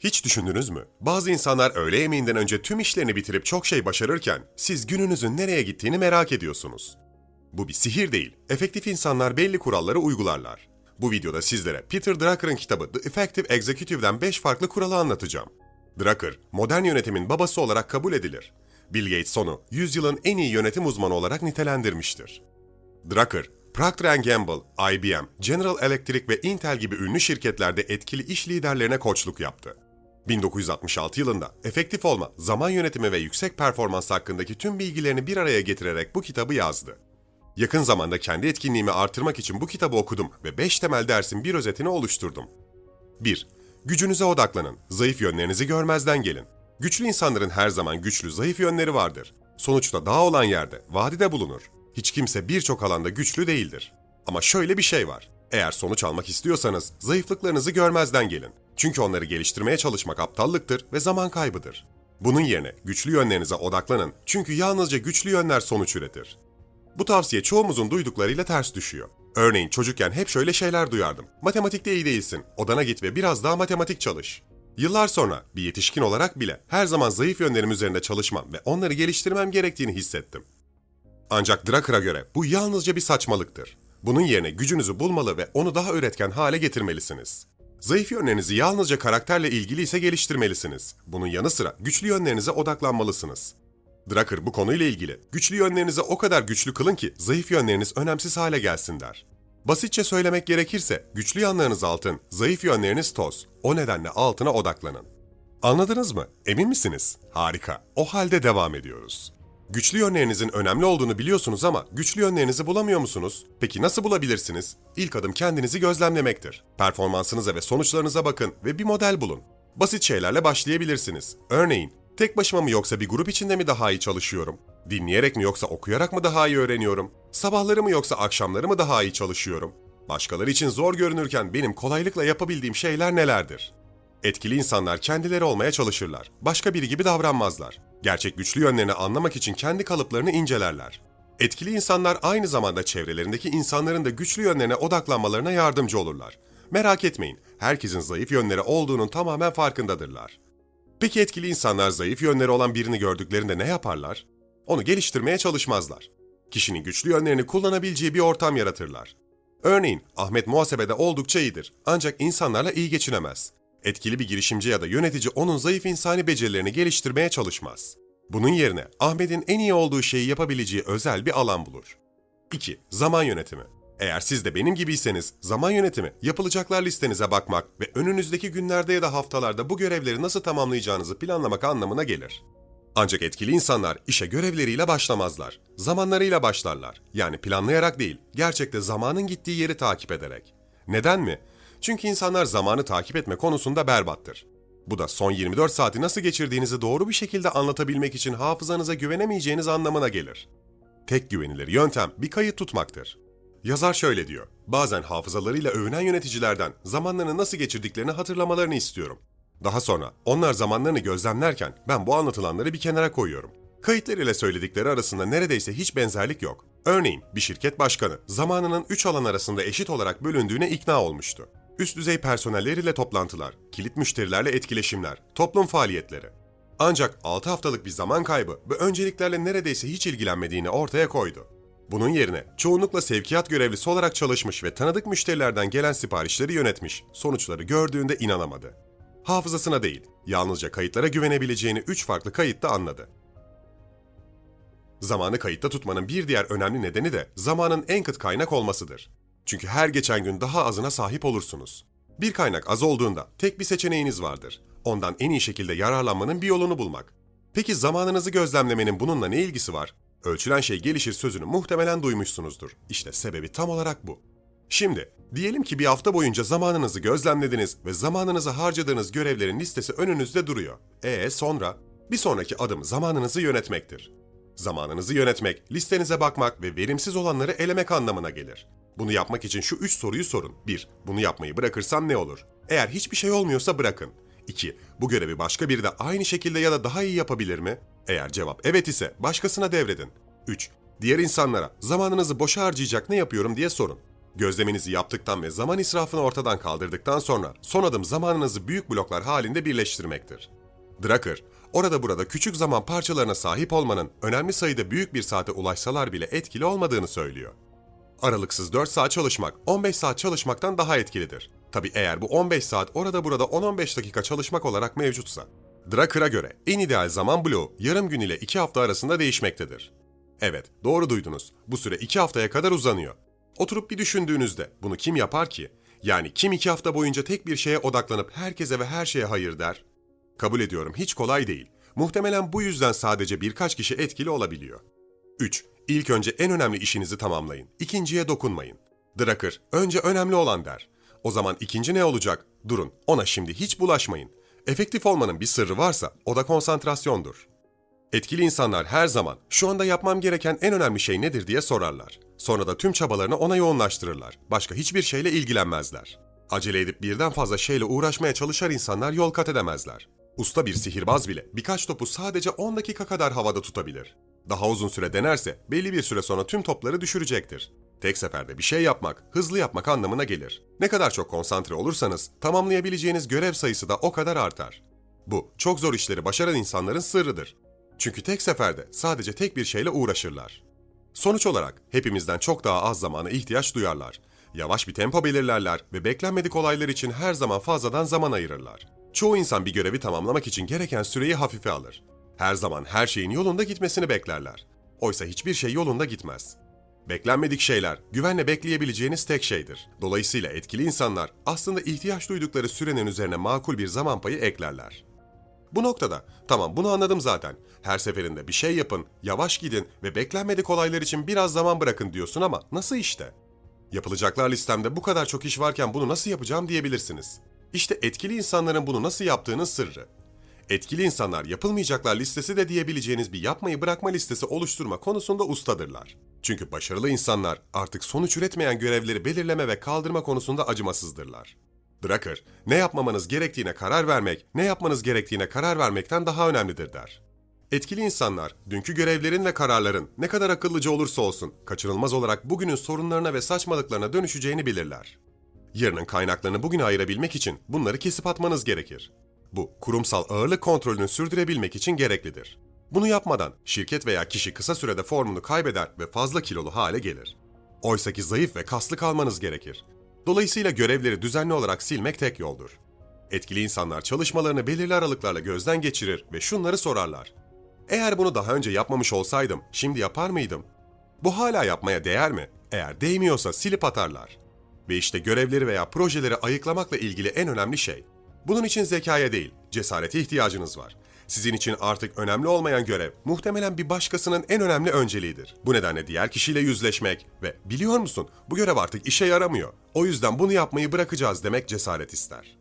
Hiç düşündünüz mü? Bazı insanlar öğle yemeğinden önce tüm işlerini bitirip çok şey başarırken siz gününüzün nereye gittiğini merak ediyorsunuz. Bu bir sihir değil. Efektif insanlar belli kuralları uygularlar. Bu videoda sizlere Peter Drucker'ın kitabı The Effective Executive'den 5 farklı kuralı anlatacağım. Drucker, modern yönetimin babası olarak kabul edilir. Bill Gates onu yüzyılın en iyi yönetim uzmanı olarak nitelendirmiştir. Drucker, Procter Gamble, IBM, General Electric ve Intel gibi ünlü şirketlerde etkili iş liderlerine koçluk yaptı. 1966 yılında efektif olma, zaman yönetimi ve yüksek performans hakkındaki tüm bilgilerini bir araya getirerek bu kitabı yazdı. Yakın zamanda kendi etkinliğimi artırmak için bu kitabı okudum ve 5 temel dersin bir özetini oluşturdum. 1. Gücünüze odaklanın. Zayıf yönlerinizi görmezden gelin. Güçlü insanların her zaman güçlü, zayıf yönleri vardır. Sonuçta dağ olan yerde, vadide bulunur. Hiç kimse birçok alanda güçlü değildir. Ama şöyle bir şey var. Eğer sonuç almak istiyorsanız zayıflıklarınızı görmezden gelin. Çünkü onları geliştirmeye çalışmak aptallıktır ve zaman kaybıdır. Bunun yerine güçlü yönlerinize odaklanın çünkü yalnızca güçlü yönler sonuç üretir. Bu tavsiye çoğumuzun duyduklarıyla ters düşüyor. Örneğin çocukken hep şöyle şeyler duyardım. Matematikte iyi değilsin, odana git ve biraz daha matematik çalış. Yıllar sonra bir yetişkin olarak bile her zaman zayıf yönlerim üzerinde çalışmam ve onları geliştirmem gerektiğini hissettim. Ancak Drucker'a göre bu yalnızca bir saçmalıktır. Bunun yerine gücünüzü bulmalı ve onu daha üretken hale getirmelisiniz. Zayıf yönlerinizi yalnızca karakterle ilgili ise geliştirmelisiniz. Bunun yanı sıra güçlü yönlerinize odaklanmalısınız. Drucker bu konuyla ilgili güçlü yönlerinizi o kadar güçlü kılın ki zayıf yönleriniz önemsiz hale gelsin der. Basitçe söylemek gerekirse güçlü yanlarınız altın, zayıf yönleriniz toz. O nedenle altına odaklanın. Anladınız mı? Emin misiniz? Harika. O halde devam ediyoruz. Güçlü yönlerinizin önemli olduğunu biliyorsunuz ama güçlü yönlerinizi bulamıyor musunuz? Peki nasıl bulabilirsiniz? İlk adım kendinizi gözlemlemektir. Performansınıza ve sonuçlarınıza bakın ve bir model bulun. Basit şeylerle başlayabilirsiniz. Örneğin, tek başıma mı yoksa bir grup içinde mi daha iyi çalışıyorum? Dinleyerek mi yoksa okuyarak mı daha iyi öğreniyorum? Sabahları mı yoksa akşamları mı daha iyi çalışıyorum? Başkaları için zor görünürken benim kolaylıkla yapabildiğim şeyler nelerdir? Etkili insanlar kendileri olmaya çalışırlar. Başka biri gibi davranmazlar. Gerçek güçlü yönlerini anlamak için kendi kalıplarını incelerler. Etkili insanlar aynı zamanda çevrelerindeki insanların da güçlü yönlerine odaklanmalarına yardımcı olurlar. Merak etmeyin, herkesin zayıf yönleri olduğunun tamamen farkındadırlar. Peki etkili insanlar zayıf yönleri olan birini gördüklerinde ne yaparlar? Onu geliştirmeye çalışmazlar. Kişinin güçlü yönlerini kullanabileceği bir ortam yaratırlar. Örneğin Ahmet muhasebede oldukça iyidir ancak insanlarla iyi geçinemez. Etkili bir girişimci ya da yönetici onun zayıf insani becerilerini geliştirmeye çalışmaz. Bunun yerine Ahmet'in en iyi olduğu şeyi yapabileceği özel bir alan bulur. 2. Zaman yönetimi. Eğer siz de benim gibiyseniz zaman yönetimi, yapılacaklar listenize bakmak ve önünüzdeki günlerde ya da haftalarda bu görevleri nasıl tamamlayacağınızı planlamak anlamına gelir. Ancak etkili insanlar işe görevleriyle başlamazlar. Zamanlarıyla başlarlar. Yani planlayarak değil, gerçekte zamanın gittiği yeri takip ederek. Neden mi? Çünkü insanlar zamanı takip etme konusunda berbattır. Bu da son 24 saati nasıl geçirdiğinizi doğru bir şekilde anlatabilmek için hafızanıza güvenemeyeceğiniz anlamına gelir. Tek güvenilir yöntem bir kayıt tutmaktır. Yazar şöyle diyor, bazen hafızalarıyla övünen yöneticilerden zamanlarını nasıl geçirdiklerini hatırlamalarını istiyorum. Daha sonra onlar zamanlarını gözlemlerken ben bu anlatılanları bir kenara koyuyorum. Kayıtlar ile söyledikleri arasında neredeyse hiç benzerlik yok. Örneğin bir şirket başkanı zamanının 3 alan arasında eşit olarak bölündüğüne ikna olmuştu. Üst düzey personelleriyle toplantılar, kilit müşterilerle etkileşimler, toplum faaliyetleri. Ancak 6 haftalık bir zaman kaybı ve önceliklerle neredeyse hiç ilgilenmediğini ortaya koydu. Bunun yerine çoğunlukla sevkiyat görevlisi olarak çalışmış ve tanıdık müşterilerden gelen siparişleri yönetmiş, sonuçları gördüğünde inanamadı. Hafızasına değil, yalnızca kayıtlara güvenebileceğini 3 farklı kayıtta anladı. Zamanı kayıtta tutmanın bir diğer önemli nedeni de zamanın en kıt kaynak olmasıdır. Çünkü her geçen gün daha azına sahip olursunuz. Bir kaynak az olduğunda tek bir seçeneğiniz vardır. Ondan en iyi şekilde yararlanmanın bir yolunu bulmak. Peki zamanınızı gözlemlemenin bununla ne ilgisi var? Ölçülen şey gelişir sözünü muhtemelen duymuşsunuzdur. İşte sebebi tam olarak bu. Şimdi, diyelim ki bir hafta boyunca zamanınızı gözlemlediniz ve zamanınızı harcadığınız görevlerin listesi önünüzde duruyor. E sonra? Bir sonraki adım zamanınızı yönetmektir. Zamanınızı yönetmek, listenize bakmak ve verimsiz olanları elemek anlamına gelir. Bunu yapmak için şu üç soruyu sorun. 1. Bunu yapmayı bırakırsam ne olur? Eğer hiçbir şey olmuyorsa bırakın. 2. Bu görevi başka biri de aynı şekilde ya da daha iyi yapabilir mi? Eğer cevap evet ise başkasına devredin. 3. Diğer insanlara zamanınızı boşa harcayacak ne yapıyorum diye sorun. Gözleminizi yaptıktan ve zaman israfını ortadan kaldırdıktan sonra son adım zamanınızı büyük bloklar halinde birleştirmektir. Drucker, orada burada küçük zaman parçalarına sahip olmanın önemli sayıda büyük bir saate ulaşsalar bile etkili olmadığını söylüyor. Aralıksız 4 saat çalışmak 15 saat çalışmaktan daha etkilidir. Tabi eğer bu 15 saat orada burada 10-15 dakika çalışmak olarak mevcutsa. Drucker'a göre en ideal zaman bloğu yarım gün ile 2 hafta arasında değişmektedir. Evet, doğru duydunuz. Bu süre 2 haftaya kadar uzanıyor. Oturup bir düşündüğünüzde bunu kim yapar ki? Yani kim 2 hafta boyunca tek bir şeye odaklanıp herkese ve her şeye hayır der? Kabul ediyorum hiç kolay değil. Muhtemelen bu yüzden sadece birkaç kişi etkili olabiliyor. 3. İlk önce en önemli işinizi tamamlayın. İkinciye dokunmayın. Drucker, önce önemli olan der. O zaman ikinci ne olacak? Durun, ona şimdi hiç bulaşmayın. Efektif olmanın bir sırrı varsa o da konsantrasyondur. Etkili insanlar her zaman şu anda yapmam gereken en önemli şey nedir diye sorarlar. Sonra da tüm çabalarını ona yoğunlaştırırlar. Başka hiçbir şeyle ilgilenmezler. Acele edip birden fazla şeyle uğraşmaya çalışan insanlar yol kat edemezler. Usta bir sihirbaz bile birkaç topu sadece 10 dakika kadar havada tutabilir. Daha uzun süre denerse belli bir süre sonra tüm topları düşürecektir. Tek seferde bir şey yapmak, hızlı yapmak anlamına gelir. Ne kadar çok konsantre olursanız tamamlayabileceğiniz görev sayısı da o kadar artar. Bu, çok zor işleri başaran insanların sırrıdır. Çünkü tek seferde sadece tek bir şeyle uğraşırlar. Sonuç olarak hepimizden çok daha az zamana ihtiyaç duyarlar. Yavaş bir tempo belirlerler ve beklenmedik olaylar için her zaman fazladan zaman ayırırlar. Çoğu insan bir görevi tamamlamak için gereken süreyi hafife alır. Her zaman her şeyin yolunda gitmesini beklerler. Oysa hiçbir şey yolunda gitmez. Beklenmedik şeyler, güvenle bekleyebileceğiniz tek şeydir. Dolayısıyla etkili insanlar aslında ihtiyaç duydukları sürenin üzerine makul bir zaman payı eklerler. Bu noktada, tamam bunu anladım zaten. Her seferinde bir şey yapın, yavaş gidin ve beklenmedik olaylar için biraz zaman bırakın diyorsun ama nasıl işte? Yapılacaklar listemde bu kadar çok iş varken bunu nasıl yapacağım diyebilirsiniz. İşte etkili insanların bunu nasıl yaptığının sırrı. Etkili insanlar yapılmayacaklar listesi de diyebileceğiniz bir yapmayı bırakma listesi oluşturma konusunda ustadırlar. Çünkü başarılı insanlar artık sonuç üretmeyen görevleri belirleme ve kaldırma konusunda acımasızdırlar. Drucker, ne yapmamanız gerektiğine karar vermek, ne yapmanız gerektiğine karar vermekten daha önemlidir der. Etkili insanlar, dünkü görevlerin ve kararların ne kadar akıllıca olursa olsun, kaçınılmaz olarak bugünün sorunlarına ve saçmalıklarına dönüşeceğini bilirler. Yarının kaynaklarını bugüne ayırabilmek için bunları kesip atmanız gerekir. Bu, kurumsal ağırlık kontrolünü sürdürebilmek için gereklidir. Bunu yapmadan şirket veya kişi kısa sürede formunu kaybeder ve fazla kilolu hale gelir. Oysaki zayıf ve kaslı kalmanız gerekir. Dolayısıyla görevleri düzenli olarak silmek tek yoldur. Etkili insanlar çalışmalarını belirli aralıklarla gözden geçirir ve şunları sorarlar. Eğer bunu daha önce yapmamış olsaydım, şimdi yapar mıydım? Bu hala yapmaya değer mi? Eğer değmiyorsa silip atarlar. Ve işte görevleri veya projeleri ayıklamakla ilgili en önemli şey. Bunun için zekaya değil, cesarete ihtiyacınız var. Sizin için artık önemli olmayan görev muhtemelen bir başkasının en önemli önceliğidir. Bu nedenle diğer kişiyle yüzleşmek ve biliyor musun bu görev artık işe yaramıyor. O yüzden bunu yapmayı bırakacağız demek cesaret ister.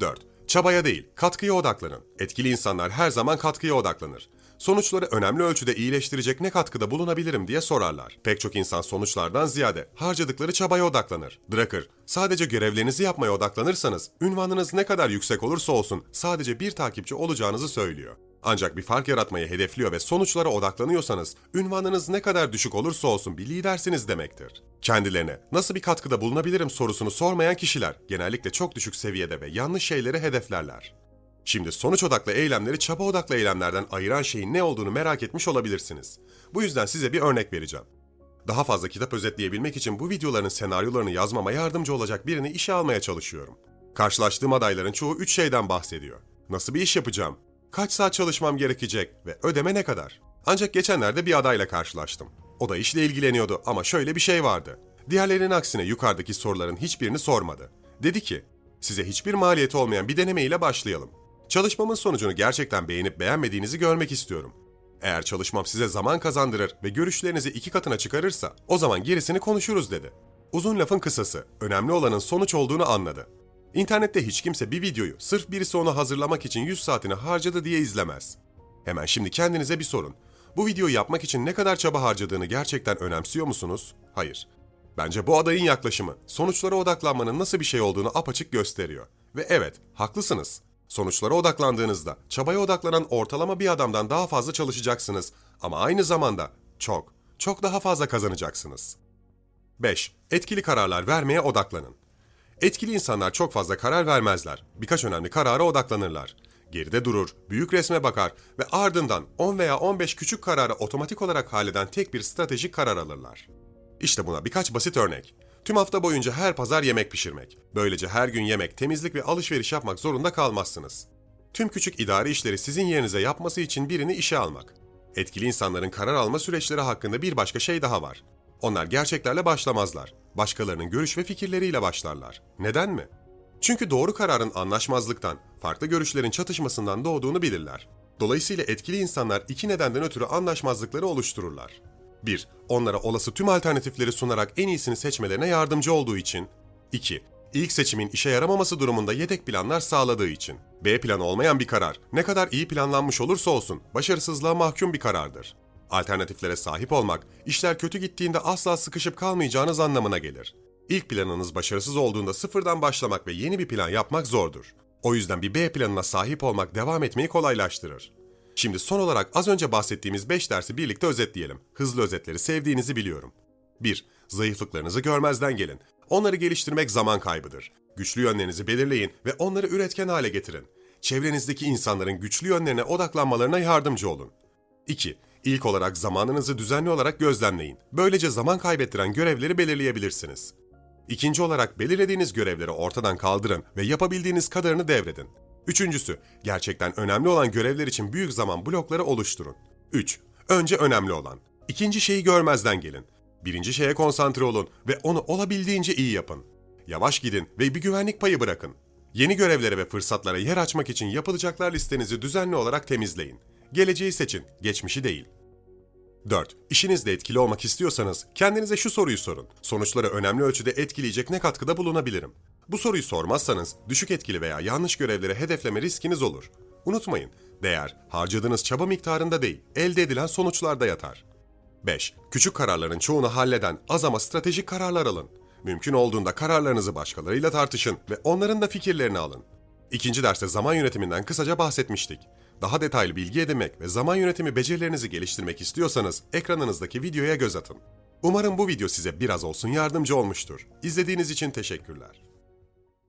4. Çabaya değil, katkıya odaklanın. Etkili insanlar her zaman katkıya odaklanır. Sonuçları önemli ölçüde iyileştirecek ne katkıda bulunabilirim diye sorarlar. Pek çok insan sonuçlardan ziyade harcadıkları çabaya odaklanır. Drucker, sadece görevlerinizi yapmaya odaklanırsanız, ünvanınız ne kadar yüksek olursa olsun sadece bir takipçi olacağınızı söylüyor. Ancak bir fark yaratmayı hedefliyor ve sonuçlara odaklanıyorsanız, ünvanınız ne kadar düşük olursa olsun bir lidersiniz demektir. Kendilerine nasıl bir katkıda bulunabilirim sorusunu sormayan kişiler genellikle çok düşük seviyede ve yanlış şeyleri hedeflerler. Şimdi sonuç odaklı eylemleri çaba odaklı eylemlerden ayıran şeyin ne olduğunu merak etmiş olabilirsiniz. Bu yüzden size bir örnek vereceğim. Daha fazla kitap özetleyebilmek için bu videoların senaryolarını yazmama yardımcı olacak birini işe almaya çalışıyorum. Karşılaştığım adayların çoğu üç şeyden bahsediyor. Nasıl bir iş yapacağım? Kaç saat çalışmam gerekecek ve ödeme ne kadar? Ancak geçenlerde bir adayla karşılaştım. O da işle ilgileniyordu ama şöyle bir şey vardı. Diğerlerinin aksine yukarıdaki soruların hiçbirini sormadı. Dedi ki, size hiçbir maliyeti olmayan bir deneme ile başlayalım. Çalışmamın sonucunu gerçekten beğenip beğenmediğinizi görmek istiyorum. Eğer çalışmam size zaman kazandırır ve görüşlerinizi iki katına çıkarırsa o zaman gerisini konuşuruz dedi. Uzun lafın kısası, önemli olanın sonuç olduğunu anladı. İnternette hiç kimse bir videoyu sırf birisi onu hazırlamak için 100 saatini harcadı diye izlemez. Hemen şimdi kendinize bir sorun. Bu videoyu yapmak için ne kadar çaba harcadığını gerçekten önemsiyor musunuz? Hayır. Bence bu adayın yaklaşımı sonuçlara odaklanmanın nasıl bir şey olduğunu apaçık gösteriyor. Ve evet, haklısınız. Sonuçlara odaklandığınızda çabaya odaklanan ortalama bir adamdan daha fazla çalışacaksınız ama aynı zamanda çok, çok daha fazla kazanacaksınız. 5. Etkili kararlar vermeye odaklanın. Etkili insanlar çok fazla karar vermezler. Birkaç önemli karara odaklanırlar. Geride durur, büyük resme bakar ve ardından 10 veya 15 küçük kararı otomatik olarak halleden tek bir stratejik karar alırlar. İşte buna birkaç basit örnek. Tüm hafta boyunca her pazar yemek pişirmek. Böylece her gün yemek, temizlik ve alışveriş yapmak zorunda kalmazsınız. Tüm küçük idari işleri sizin yerinize yapması için birini işe almak. Etkili insanların karar alma süreçleri hakkında bir başka şey daha var. Onlar gerçeklerle başlamazlar. Başkalarının görüş ve fikirleriyle başlarlar. Neden mi? Çünkü doğru kararın anlaşmazlıktan, farklı görüşlerin çatışmasından doğduğunu bilirler. Dolayısıyla etkili insanlar iki nedenden ötürü anlaşmazlıkları oluştururlar. 1. Onlara olası tüm alternatifleri sunarak en iyisini seçmelerine yardımcı olduğu için. 2. İlk seçimin işe yaramaması durumunda yedek planlar sağladığı için. B planı olmayan bir karar, ne kadar iyi planlanmış olursa olsun, başarısızlığa mahkum bir karardır. Alternatiflere sahip olmak, işler kötü gittiğinde asla sıkışıp kalmayacağınız anlamına gelir. İlk planınız başarısız olduğunda sıfırdan başlamak ve yeni bir plan yapmak zordur. O yüzden bir B planına sahip olmak devam etmeyi kolaylaştırır. Şimdi son olarak az önce bahsettiğimiz 5 dersi birlikte özetleyelim. Hızlı özetleri sevdiğinizi biliyorum. 1. Zayıflıklarınızı görmezden gelin. Onları geliştirmek zaman kaybıdır. Güçlü yönlerinizi belirleyin ve onları üretken hale getirin. Çevrenizdeki insanların güçlü yönlerine odaklanmalarına yardımcı olun. 2. İlk olarak zamanınızı düzenli olarak gözlemleyin. Böylece zaman kaybettiren görevleri belirleyebilirsiniz. İkinci olarak belirlediğiniz görevleri ortadan kaldırın ve yapabildiğiniz kadarını devredin. Üçüncüsü, gerçekten önemli olan görevler için büyük zaman blokları oluşturun. 3. Önce önemli olan. İkinci şeyi görmezden gelin. Birinci şeye konsantre olun ve onu olabildiğince iyi yapın. Yavaş gidin ve bir güvenlik payı bırakın. Yeni görevlere ve fırsatlara yer açmak için yapılacaklar listenizi düzenli olarak temizleyin. Geleceği seçin, geçmişi değil. 4. İşinizde etkili olmak istiyorsanız kendinize şu soruyu sorun. Sonuçları önemli ölçüde etkileyecek ne katkıda bulunabilirim? Bu soruyu sormazsanız düşük etkili veya yanlış görevlere hedefleme riskiniz olur. Unutmayın, değer harcadığınız çaba miktarında değil, elde edilen sonuçlarda yatar. 5. Küçük kararların çoğunu halleden az ama stratejik kararlar alın. Mümkün olduğunda kararlarınızı başkalarıyla tartışın ve onların da fikirlerini alın. İkinci derste zaman yönetiminden kısaca bahsetmiştik. Daha detaylı bilgi edinmek ve zaman yönetimi becerilerinizi geliştirmek istiyorsanız ekranınızdaki videoya göz atın. Umarım bu video size biraz olsun yardımcı olmuştur. İzlediğiniz için teşekkürler.